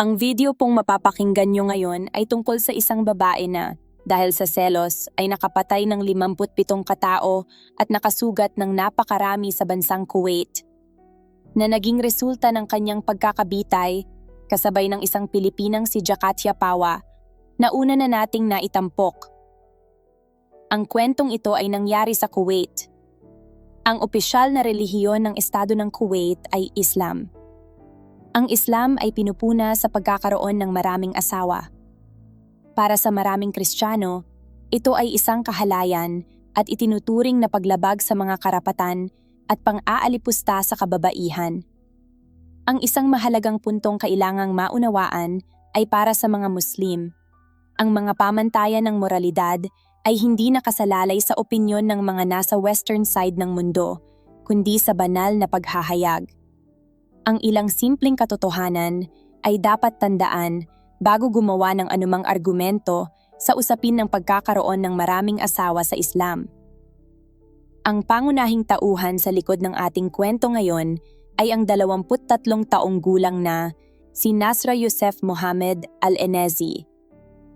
Ang video pong mapapakinggan nyo ngayon ay tungkol sa isang babae na, dahil sa selos, ay nakapatay ng 57 katao at nakasugat ng napakarami sa bansang Kuwait. Na naging resulta ng kanyang pagkakabitay, kasabay ng isang Pilipinang si Jakatia Pawa, na una na nating naitampok. Ang kwentong ito ay nangyari sa Kuwait. Ang opisyal na relihiyon ng Estado ng Kuwait ay Islam. Ang Islam ay pinupuna sa pagkakaroon ng maraming asawa. Para sa maraming Kristiyano, ito ay isang kahalayan at itinuturing na paglabag sa mga karapatan at pang-aalipusta sa kababaihan. Ang isang mahalagang puntong kailangang maunawaan ay para sa mga Muslim. Ang mga pamantayan ng moralidad ay hindi nakasalalay sa opinyon ng mga nasa western side ng mundo, kundi sa banal na paghahayag. Ang ilang simpleng katotohanan ay dapat tandaan bago gumawa ng anumang argumento sa usapin ng pagkakaroon ng maraming asawa sa Islam. Ang pangunahing tauhan sa likod ng ating kwento ngayon ay ang 23 taong gulang na si Nasra Yusef Mohamed Al-Enezi.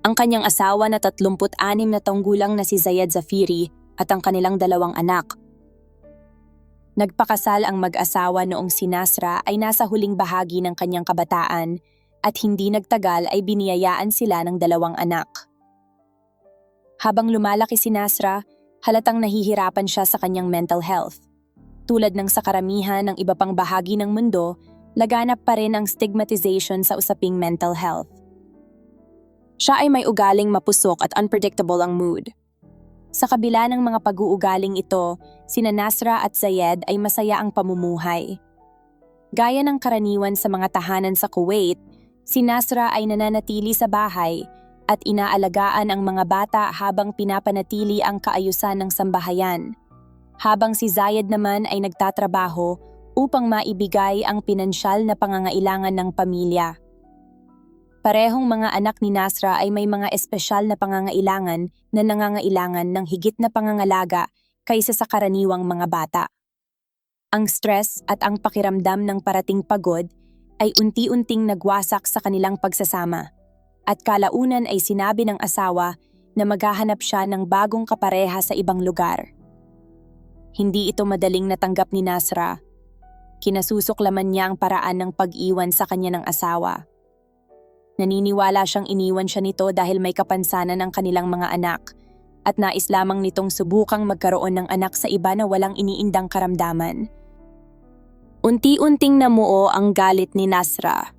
Ang kanyang asawa na 36 na taong gulang na si Zayed Zafiri at ang kanilang dalawang anak Nagpakasal ang mag-asawa noong si Nasra ay nasa huling bahagi ng kanyang kabataan at hindi nagtagal ay biniyayaan sila ng dalawang anak. Habang lumalaki si Nasra, halatang nahihirapan siya sa kanyang mental health. Tulad ng sa karamihan ng iba pang bahagi ng mundo, laganap pa rin ang stigmatization sa usaping mental health. Siya ay may ugaling mapusok at unpredictable ang mood. Sa kabila ng mga pag-uugaling ito, sina Nasra at Zayed ay masaya ang pamumuhay. Gaya ng karaniwan sa mga tahanan sa Kuwait, si Nasra ay nananatili sa bahay at inaalagaan ang mga bata habang pinapanatili ang kaayusan ng sambahayan. Habang si Zayed naman ay nagtatrabaho upang maibigay ang pinansyal na pangangailangan ng pamilya. Parehong mga anak ni Nasra ay may mga espesyal na pangangailangan na nangangailangan ng higit na pangangalaga kaysa sa karaniwang mga bata. Ang stress at ang pakiramdam ng parating pagod ay unti-unting nagwasak sa kanilang pagsasama at kalaunan ay sinabi ng asawa na maghahanap siya ng bagong kapareha sa ibang lugar. Hindi ito madaling natanggap ni Nasra. Kinasusuklaman niya ang paraan ng pag-iwan sa kanya ng asawa Naniniwala siyang iniwan siya nito dahil may kapansanan ang kanilang mga anak at nais lamang nitong subukang magkaroon ng anak sa iba na walang iniindang karamdaman. Unti-unting namuo ang galit ni Nasra.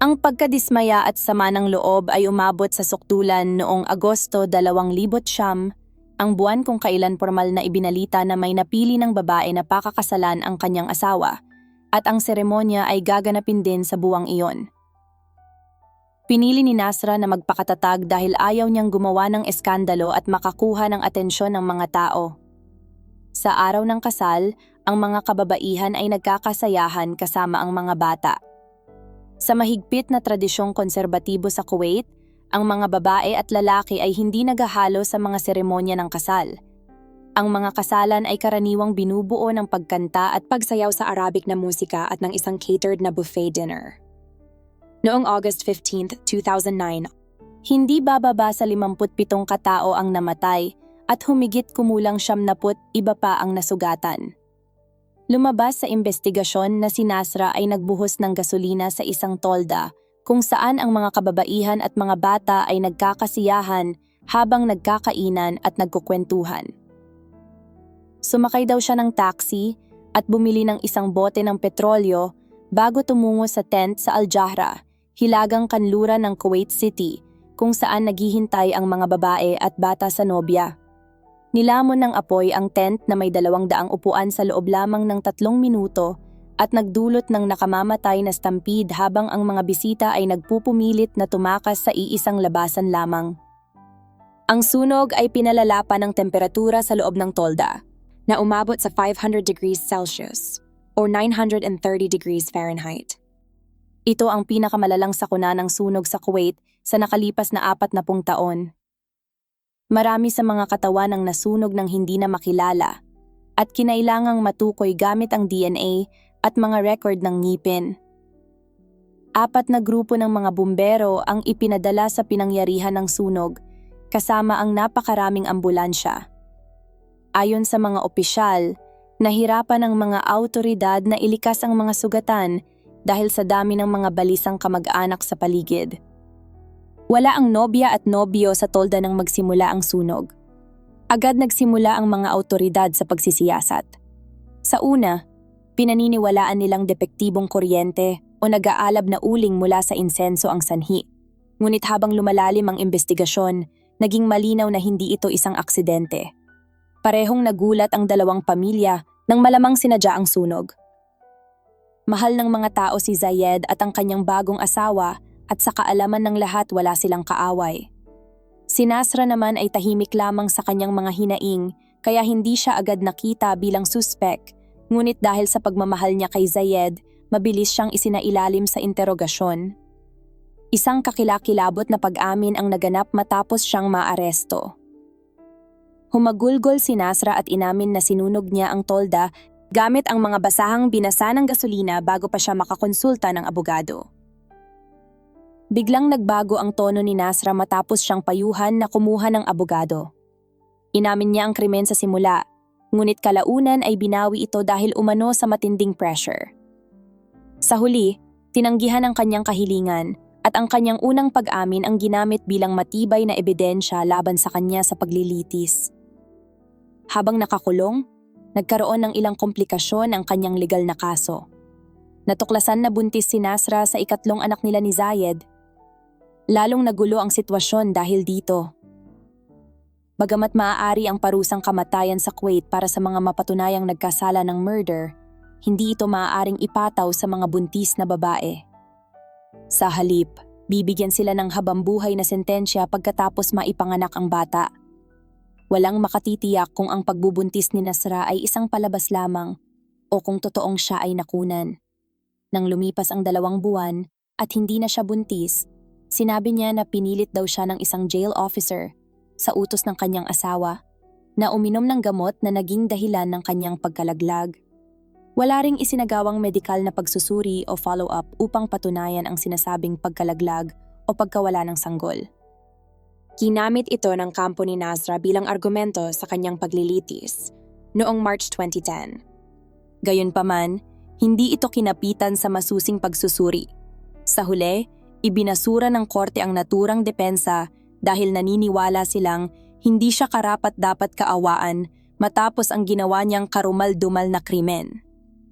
Ang pagkadismaya at sama ng loob ay umabot sa suktulan noong Agosto 2009, ang buwan kung kailan formal na ibinalita na may napili ng babae na pakakasalan ang kanyang asawa, at ang seremonya ay gaganapin din sa buwang iyon. Pinili ni Nasra na magpakatatag dahil ayaw niyang gumawa ng eskandalo at makakuha ng atensyon ng mga tao. Sa araw ng kasal, ang mga kababaihan ay nagkakasayahan kasama ang mga bata. Sa mahigpit na tradisyong konserbatibo sa Kuwait, ang mga babae at lalaki ay hindi naghahalo sa mga seremonya ng kasal. Ang mga kasalan ay karaniwang binubuo ng pagkanta at pagsayaw sa Arabic na musika at ng isang catered na buffet dinner. Noong August 15, 2009, hindi bababa sa 57 katao ang namatay at humigit kumulang siyam naput iba pa ang nasugatan. Lumabas sa investigasyon na si Nasra ay nagbuhos ng gasolina sa isang tolda kung saan ang mga kababaihan at mga bata ay nagkakasiyahan habang nagkakainan at nagkukwentuhan. Sumakay daw siya ng taxi at bumili ng isang bote ng petrolyo bago tumungo sa tent sa Al-Jahra hilagang kanluran ng Kuwait City kung saan naghihintay ang mga babae at bata sa nobya. Nilamon ng apoy ang tent na may dalawang daang upuan sa loob lamang ng tatlong minuto at nagdulot ng nakamamatay na stampede habang ang mga bisita ay nagpupumilit na tumakas sa iisang labasan lamang. Ang sunog ay pinalala ng temperatura sa loob ng tolda na umabot sa 500 degrees Celsius or 930 degrees Fahrenheit. Ito ang pinakamalalang sakuna ng sunog sa Kuwait sa nakalipas na apat na pung taon. Marami sa mga katawan ang nasunog ng hindi na makilala at kinailangang matukoy gamit ang DNA at mga record ng ngipin. apat na grupo ng mga bumbero ang ipinadala sa pinangyarihan ng sunog, kasama ang napakaraming ambulansya. Ayon sa mga opisyal, nahirapan ang mga autoridad na ilikas ang mga sugatan dahil sa dami ng mga balisang kamag-anak sa paligid. Wala ang nobya at nobyo sa tolda nang magsimula ang sunog. Agad nagsimula ang mga autoridad sa pagsisiyasat. Sa una, pinaniniwalaan nilang depektibong kuryente o nag-aalab na uling mula sa insenso ang sanhi. Ngunit habang lumalalim ang investigasyon, naging malinaw na hindi ito isang aksidente. Parehong nagulat ang dalawang pamilya nang malamang sinadya ang sunog. Mahal ng mga tao si Zayed at ang kanyang bagong asawa at sa kaalaman ng lahat wala silang kaaway. Si Nasra naman ay tahimik lamang sa kanyang mga hinaing kaya hindi siya agad nakita bilang suspek, ngunit dahil sa pagmamahal niya kay Zayed, mabilis siyang isinailalim sa interogasyon. Isang kakilakilabot na pag-amin ang naganap matapos siyang maaresto. Humagulgol si Nasra at inamin na sinunog niya ang tolda gamit ang mga basahang binasa ng gasolina bago pa siya makakonsulta ng abogado. Biglang nagbago ang tono ni Nasra matapos siyang payuhan na kumuha ng abogado. Inamin niya ang krimen sa simula, ngunit kalaunan ay binawi ito dahil umano sa matinding pressure. Sa huli, tinanggihan ang kanyang kahilingan at ang kanyang unang pag-amin ang ginamit bilang matibay na ebidensya laban sa kanya sa paglilitis. Habang nakakulong, nagkaroon ng ilang komplikasyon ang kanyang legal na kaso. Natuklasan na buntis si Nasra sa ikatlong anak nila ni Zayed Lalong nagulo ang sitwasyon dahil dito. Bagamat maaari ang parusang kamatayan sa Kuwait para sa mga mapatunayang nagkasala ng murder, hindi ito maaaring ipataw sa mga buntis na babae. Sa halip, bibigyan sila ng habambuhay na sentensya pagkatapos maipanganak ang bata. Walang makatitiyak kung ang pagbubuntis ni Nasra ay isang palabas lamang o kung totoong siya ay nakunan. Nang lumipas ang dalawang buwan at hindi na siya buntis, Sinabi niya na pinilit daw siya ng isang jail officer sa utos ng kanyang asawa na uminom ng gamot na naging dahilan ng kanyang pagkalaglag. Wala ring isinagawang medikal na pagsusuri o follow-up upang patunayan ang sinasabing pagkalaglag o pagkawala ng sanggol. Kinamit ito ng kampo ni Nasra bilang argumento sa kanyang paglilitis noong March 2010. Gayunpaman, hindi ito kinapitan sa masusing pagsusuri. Sa huli, Ibinasura ng korte ang naturang depensa dahil naniniwala silang hindi siya karapat dapat kaawaan matapos ang ginawa niyang karumal-dumal na krimen.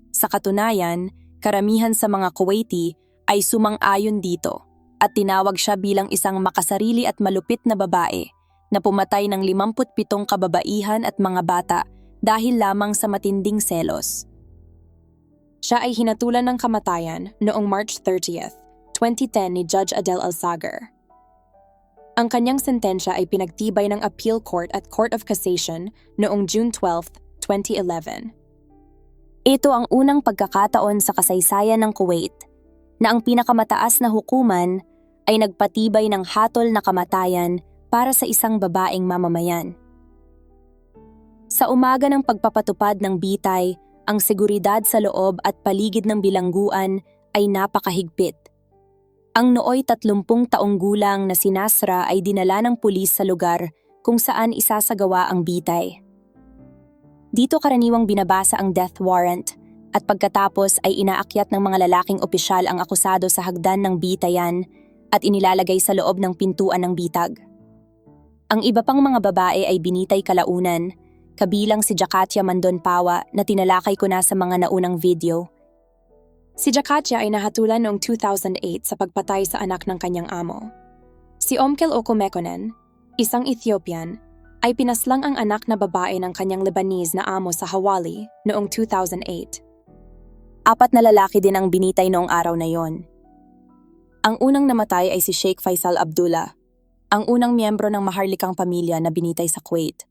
Sa katunayan, karamihan sa mga Kuwaiti ay sumang-ayon dito at tinawag siya bilang isang makasarili at malupit na babae na pumatay ng 57 kababaihan at mga bata dahil lamang sa matinding selos. Siya ay hinatulan ng kamatayan noong March 30th 2010 ni Judge Adel Alsager. Ang kanyang sentensya ay pinagtibay ng Appeal Court at Court of Cassation noong June 12, 2011. Ito ang unang pagkakataon sa kasaysayan ng Kuwait na ang pinakamataas na hukuman ay nagpatibay ng hatol na kamatayan para sa isang babaeng mamamayan. Sa umaga ng pagpapatupad ng bitay, ang seguridad sa loob at paligid ng bilangguan ay napakahigpit ang nooy 30 taong gulang na si Nasra ay dinala ng pulis sa lugar kung saan isasagawa ang bitay. Dito karaniwang binabasa ang death warrant at pagkatapos ay inaakyat ng mga lalaking opisyal ang akusado sa hagdan ng bitayan at inilalagay sa loob ng pintuan ng bitag. Ang iba pang mga babae ay binitay kalaunan, kabilang si Jakatia Mandon Pawa na tinalakay ko na sa mga naunang video Si Jakatia ay nahatulan noong 2008 sa pagpatay sa anak ng kanyang amo. Si Omkel Okomekonen, isang Ethiopian, ay pinaslang ang anak na babae ng kanyang Lebanese na amo sa Hawali noong 2008. Apat na lalaki din ang binitay noong araw na yon. Ang unang namatay ay si Sheikh Faisal Abdullah, ang unang miyembro ng maharlikang pamilya na binitay sa Kuwait.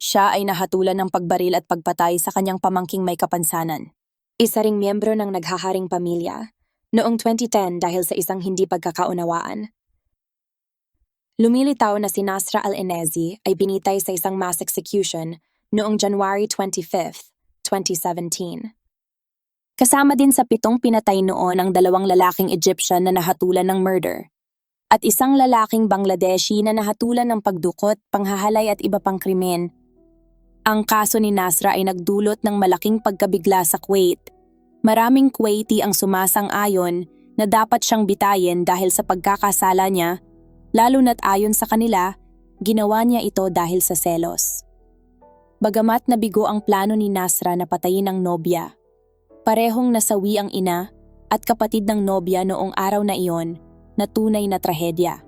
Siya ay nahatulan ng pagbaril at pagpatay sa kanyang pamangking may kapansanan. Isa ring miyembro ng naghaharing pamilya, noong 2010 dahil sa isang hindi pagkakaunawaan. Lumilitaw na si Nasra al-Enezi ay binitay sa isang mass execution noong January 25, 2017. Kasama din sa pitong pinatay noon ang dalawang lalaking Egyptian na nahatulan ng murder at isang lalaking Bangladeshi na nahatulan ng pagdukot, panghahalay at iba pang krimen. Ang kaso ni Nasra ay nagdulot ng malaking pagkabigla sa Kuwait. Maraming Kuwaiti ang sumasang-ayon na dapat siyang bitayin dahil sa pagkakasala niya, lalo na't ayon sa kanila, ginawa niya ito dahil sa selos. Bagamat nabigo ang plano ni Nasra na patayin ang nobya, parehong nasawi ang ina at kapatid ng nobya noong araw na iyon na tunay na trahedya.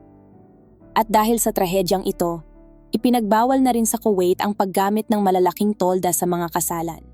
At dahil sa trahedyang ito, ipinagbawal na rin sa Kuwait ang paggamit ng malalaking tolda sa mga kasalan.